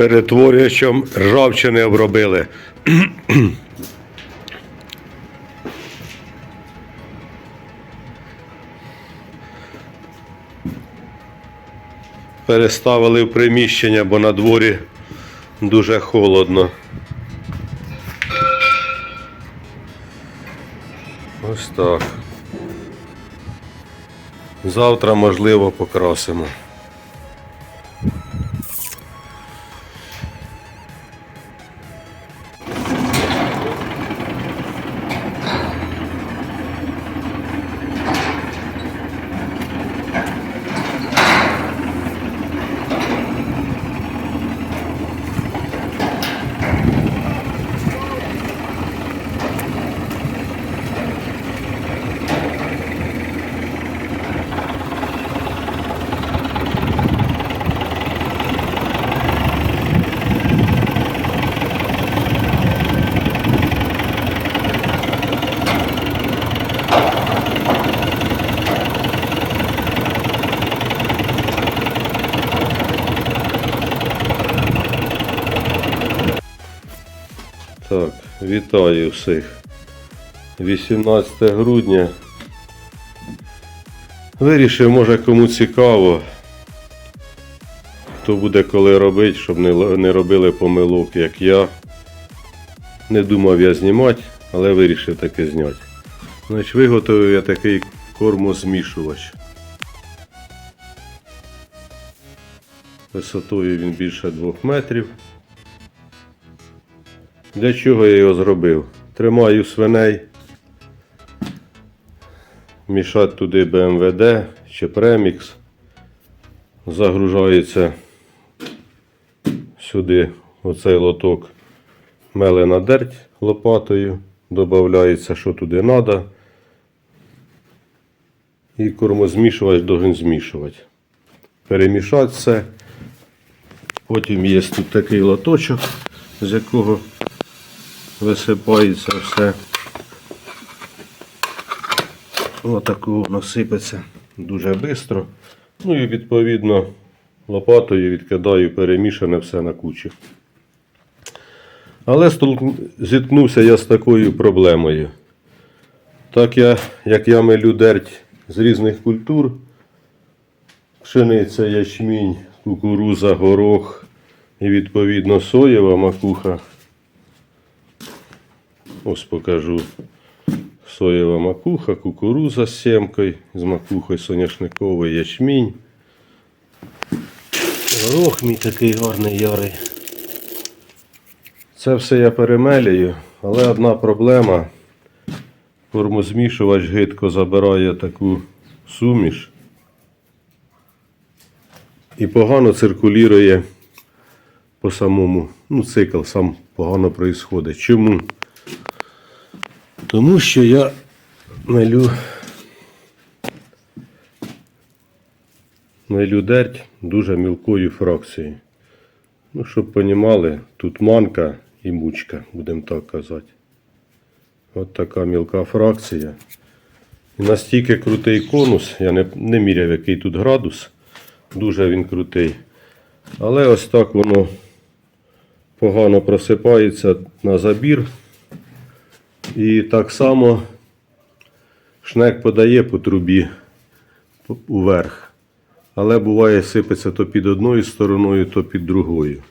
перетворювачем ржавчини обробили. Переставили в приміщення, бо на дворі дуже холодно. Ось так. Завтра, можливо, покрасимо. Так, вітаю всіх. 18 грудня. Вирішив, може кому цікаво, хто буде коли робити, щоб не, робили помилок, як я. Не думав я знімати, але вирішив таки зняти. Значить, виготовив я такий кормозмішувач. Висотою він більше 2 метрів. Для чого я його зробив? Тримаю свиней, мішати туди БМВД чи премікс. Загружається сюди оцей лоток мелена дерть лопатою, додається, що туди треба. І кормозмішувач должен змішувати. Перемішати все. Потім є тут такий лоточок, з якого висипається все. Отаку насипеться дуже швидко. Ну і відповідно лопатою відкидаю перемішане все на кучі. Але зіткнувся я з такою проблемою. Так я, як я милю дерть з різних культур, пшениця, ячмінь, кукуруза, горох і відповідно соєва макуха. Ось покажу. Соєва макуха, кукуруза з сімкою, з макухою соняшниковий ячмінь. Горох мій такий гарний ярий. Це все я перемелюю, але одна проблема. Кормозмішувач гидко забирає таку суміш і погано циркулює по самому. Ну, цикл сам погано происходить. Чому? Тому що я мелю, мелю дерть дуже мілкою фракцією. Ну, щоб понімали, тут манка і мучка, будемо так казати. От така мілка фракція. І настільки крутий конус, я не, не міряв, який тут градус. Дуже він крутий. Але ось так воно погано просипається на забір. І так само шнек подає по трубі уверх. Але буває сипеться то під одною стороною, то під другою.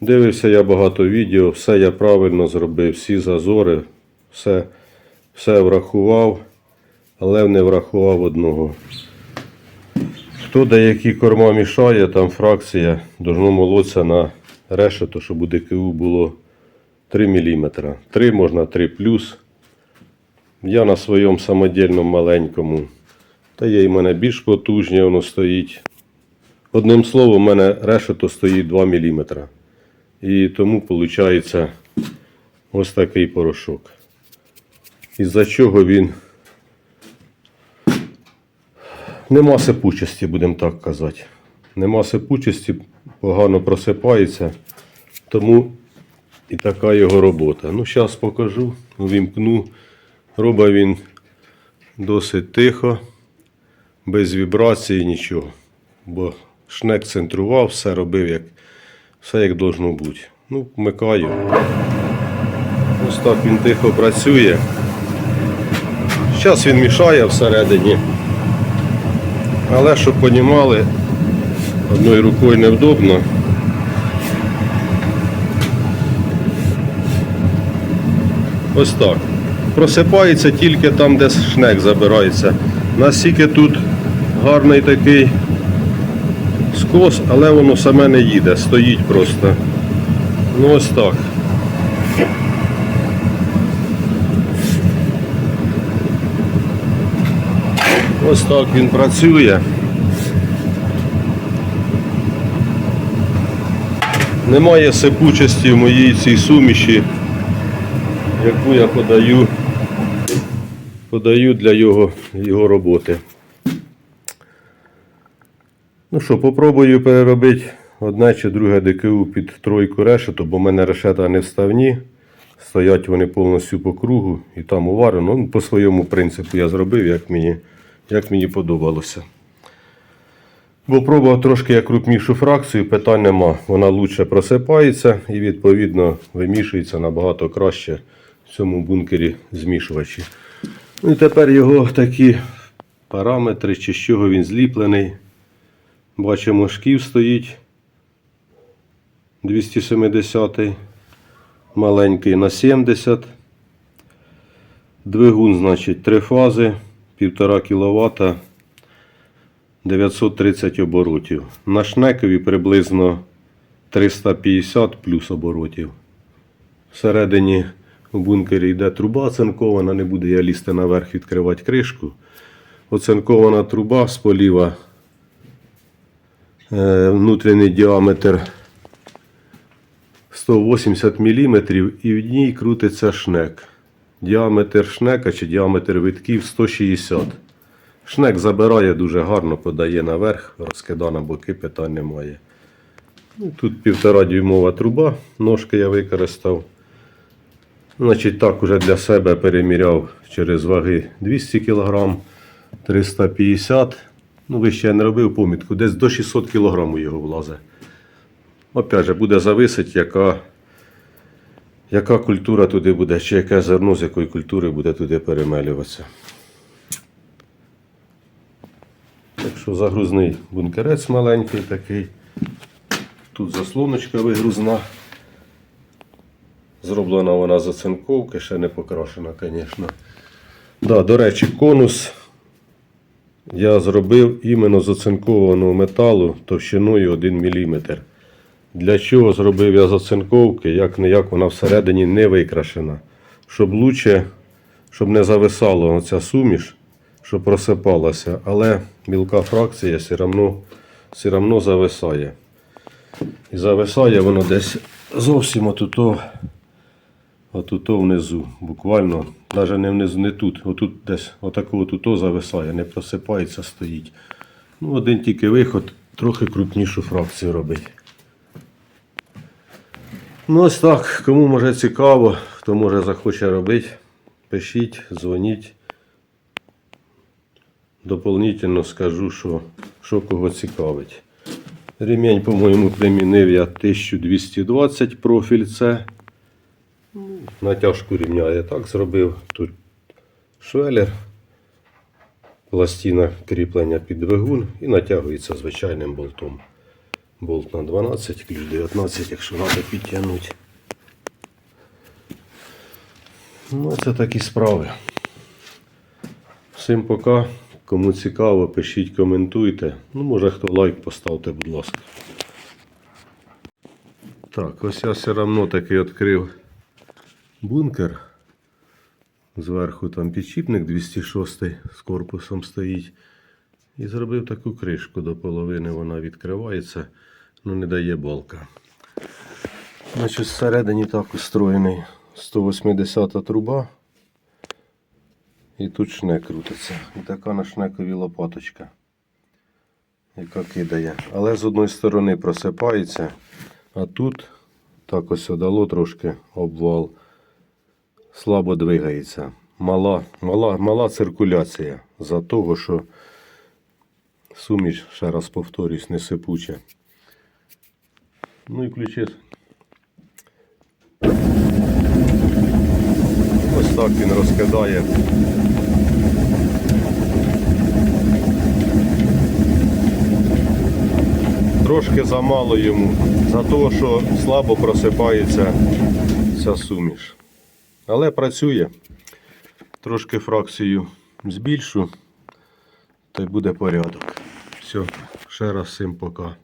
Дивився я багато відео, все я правильно зробив, всі зазори, все, все врахував, але не врахував одного. Хто деякі корма мішає, там фракція должно молотися на решето, щоб у ДКУ було 3 мм. 3 можна 3 плюс. Я на своєму самодільному маленькому. Та є і в мене більш потужні, воно стоїть. Одним словом, у мене решето стоїть 2 мм. І тому виходить ось такий порошок. Із-за чого він нема сипучості, будемо так казати. Нема сипучості, погано просипається. Тому і така його робота. Ну, зараз покажу, увімкну. Робить він досить тихо, без вібрації, нічого. Бо шнек центрував, все робив, як Все як должно бути. Ну, вмикаю. Ось так він тихо працює. Зараз він мішає всередині. Але щоб понімали, одною рукою невдобно. Ось так. Просипається тільки там, де шнек забирається. Настільки тут гарний такий скос, але воно саме не їде, стоїть просто. Ну ось так. Ось так він працює. Немає сипучості в моїй цій суміші, яку я подаю, подаю для його, його роботи. Ну що, попробую переробити одне чи друге ДКУ під тройку решету, бо в мене решета не вставні. Стоять вони повністю по кругу і там уварено. Ну, по своєму принципу я зробив, як мені, як мені подобалося. Бо пробував трошки я крупнішу фракцію, питань нема. Вона лучше просипається і відповідно вимішується набагато краще в цьому бункері змішувачі. Ну і тепер його такі параметри, чи з чого він зліплений. Бачимо, шків стоїть 270 маленький на 70. Двигун, значить, три фази, 1,5 кВт, 930 оборотів. На шнекові приблизно 350 плюс оборотів. Всередині у бункері йде труба оцинкована, не буду я лізти наверх відкривати кришку. Оцинкована труба з поліва Е, внутрішній діаметр 180 мм і в ній крутиться шнек. Діаметр шнека чи діаметр витків 160 Шнек забирає дуже гарно, подає наверх, розкида на боки, питань немає. Ну, Тут півтора дюймова труба, ножки я використав. Значить, так уже для себе переміряв через ваги 200 кг, 350 Ну, вище я не робив помітку, десь до 600 кг його влазе. Опять же, буде зависить, яка, яка культура туди буде, чи яке зерно з якої культури буде туди перемелюватися. Так що загрузний бункерець маленький такий. Тут заслоночка вигрузна. Зроблена вона з оцинковки, ще не покрашена, звісно. Да, до речі, конус я зробив іменно з оцинкованого металу товщиною 1 мм. Для чого зробив я з оцинковки, як не як вона всередині не викрашена. Щоб лучше, щоб не зависала оця суміш, щоб просипалася. Але мілка фракція все одно, все одно зависає. І зависає воно десь зовсім отуто, отуто внизу. Буквально, навіть не внизу, не тут. Отут десь отако отуто зависає, не просипається, стоїть. Ну, один тільки виход, трохи крупнішу фракцію робить. Ну, ось так. Кому може цікаво, хто може захоче робити, пишіть, дзвоніть. Дополнительно скажу, що, що кого цікавить. Ремінь, по-моєму, примінив я 1220 профіль С. Натяжку рівня я так зробив. Тут швелер, пластина кріплення під двигун і натягується звичайним болтом. Болт на 12, ключ 19, якщо треба підтягнути. Ну, це такі справи. Всім пока. Кому цікаво, пишіть, коментуйте. Ну, може хто лайк поставте, будь ласка. Так, ось я все одно таки відкрив бункер. Зверху там підшипник 206 з корпусом стоїть. І зробив таку кришку до половини, вона відкривається, ну не дає балка. Значить, всередині так устроєний 180 труба. І тут шнек крутиться. І така на шнекові лопаточка, яка кидає. Але з одної сторони просипається, а тут так ось дало трошки обвал. Слабо двигається. Мала, мала, мала циркуляція за того, що суміш, ще раз повторюсь, не сипуча. Ну і ключі. Ось так він розкидає. Трошки замало йому за те, що слабо просипається ця суміш. Але працює. Трошки фракцію збільшу, та й буде порядок. Все, ще раз всім пока.